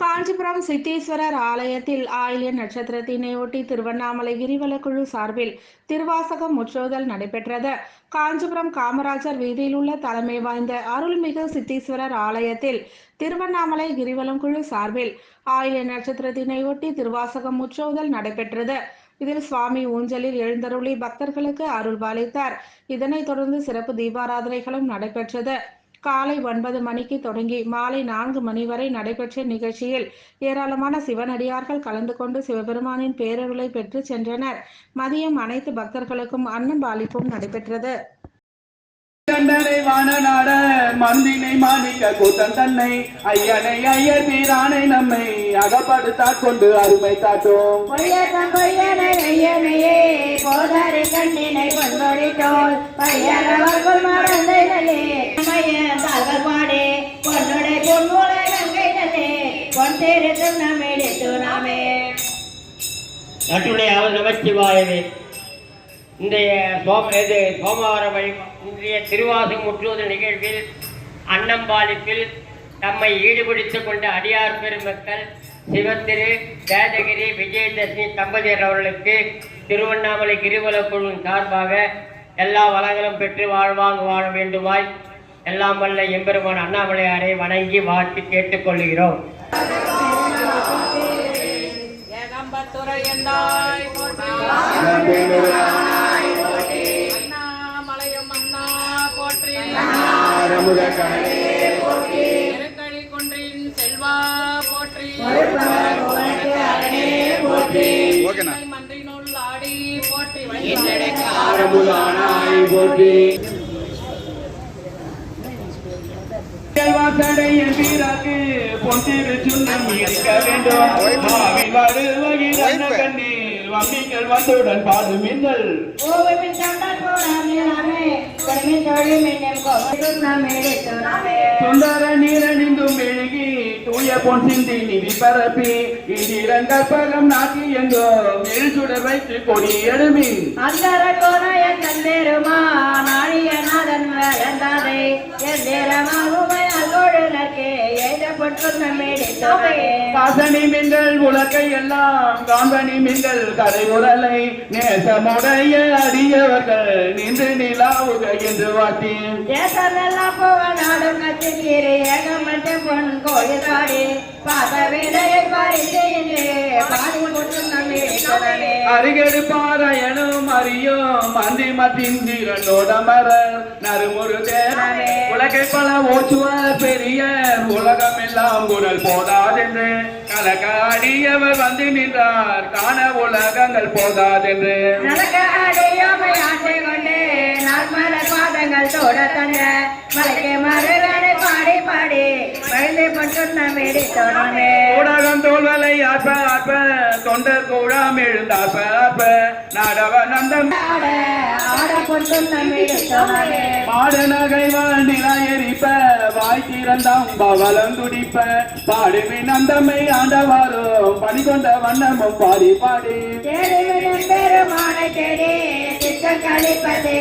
காஞ்சிபுரம் சித்தீஸ்வரர் ஆலயத்தில் ஆயிலிய நட்சத்திரத்தினையொட்டி திருவண்ணாமலை கிரிவலக்குழு சார்பில் திருவாசகம் முற்றோதல் நடைபெற்றது. காஞ்சிபுரம் காமராஜர் வீதியில் உள்ள தலைமை வாய்ந்த அருள்மிகு சித்தீஸ்வரர் ஆலயத்தில் திருவண்ணாமலை கிரிவலம் குழு சார்பில் ஆயிலிய நட்சத்திரத்தினையொட்டி திருவாசகம் முற்றோதல் நடைபெற்றது. இதில் சுவாமி ஊஞ்சலில் எழுந்தருளி பக்தர்களுக்கு அருள்பாலித்தார் இதனைத் தொடர்ந்து சிறப்பு தீபாராதனைகளும் நடைபெற்றது. காலை ஒன்பது மணிக்கு தொடங்கி மாலை நான்கு மணி வரை நடைபெற்ற நிகழ்ச்சியில் ஏராளமான சிவனடியார்கள் கலந்து கொண்டு சிவபெருமானின் பேரருளை பெற்று சென்றனர். மதியம் அனைத்து பக்தர்களுக்கும் அன்னம் பாலிப்பும் நடைபெற்றது. கண்டனை வானநாட மந்தினை மாணிக்க கூத்தன் தன்னை ஐயனை ஐயர் வீரானை நம்மை அகப்படுத்தாற் கொண்டு அருமை காட்டும் பொய்யத்தம் பொய்யனை ஐயனையே போதாரி கண்ணினை பொன்வழித்தோல் பையனவர்கள் நட்டுடைய அவர் நமச்சிவாயவே. இன்றைய சோம இது சோமவார வழி இன்றைய திருவாசகம் முற்றுவது நிகழ்வில் அன்னம்பாலிப்பில் தம்மை ஈடுபடுத்திக் கொண்ட அடியார் பெருமக்கள் சிவத்திரு வேதகிரி விஜயதசமி தம்பதியர் அவர்களுக்கு திருவண்ணாமலை கிரிவல குழுவின் சார்பாக எல்லா வளங்களும் பெற்று வாழ்வாங்க வாழ வேண்டுமாய் எல்லாம் வல்ல எம்பெருமான் அண்ணாமலையாரை வணங்கி வாழ்த்து கேட்டுக்கொள்கிறோம் அண்ணாமலையும் அண்ணா போற்றி. திருக்கழி குன்றின் செல்வா போற்றி. மன்றினுள் ஆடி போற்றி. வீராக்கு பொன்திரு சுண்ணம் இருக்க வேண்டும். வருவகில் கண்ணீர் வம்பிகள் வந்தவுடன் பாடும் மின்னல். சுந்தர நீரணிந்தும் மெழுகி தூய பொன் சிந்தி நிதி பரப்பி இந்திரங்கள் பகம் நாட்டி எங்கோ எழுச்சுடர் வைத்து கொடி எழுமின் அந்தர கோனாய தந்தேருமா நாடிய நாதன் காசனி மிங்கள் உலகை எல்லாம் காந்தனி மிங்கள் கரை உடலை நேசமுடைய அடியவர்கள் நின்று நிலாவுக என்று வாட்டி. தேசமெல்லாம் போவ நாடும் பொன் கோயில் பாடி பாத வேலையை பறித்து இன்று பாடி முற்று நம்மிடித்தோமே அருகடு பாராயணும் அறியும் மந்தி மத்திந்திரனோட மரர் நறுமுறு தேனே உலகை பல ஓச்சுவார் பெரிய உலகம் எல்லாம் குரல் போதாதென்று. கலக அடியவர் வந்து நின்றார் காண உலகங்கள் போதாதென்று. அடையாமை ஆசை கொண்டு நார்மல பாதங்கள் தோட தந்த. ஊடகம் தோல்வலை ஆற்ப ஆற்ப தொண்டர் கூடாம் எழுந்தாற்ப ஆற்ப நாடவ நந்தம் ஆட ஆட கொண்டு நம்மிடித்தோமே மாட நகை வாழ்நிலையரிப்ப வாய் திறந்தாம் பவலம் துடிப்ப பாடுவின் அந்தமை ஆண்டவாரோ பணி கொண்ட வண்ணமும் பாடி பாடி. பெருமானை தேடி சித்தம் கழிப்பதை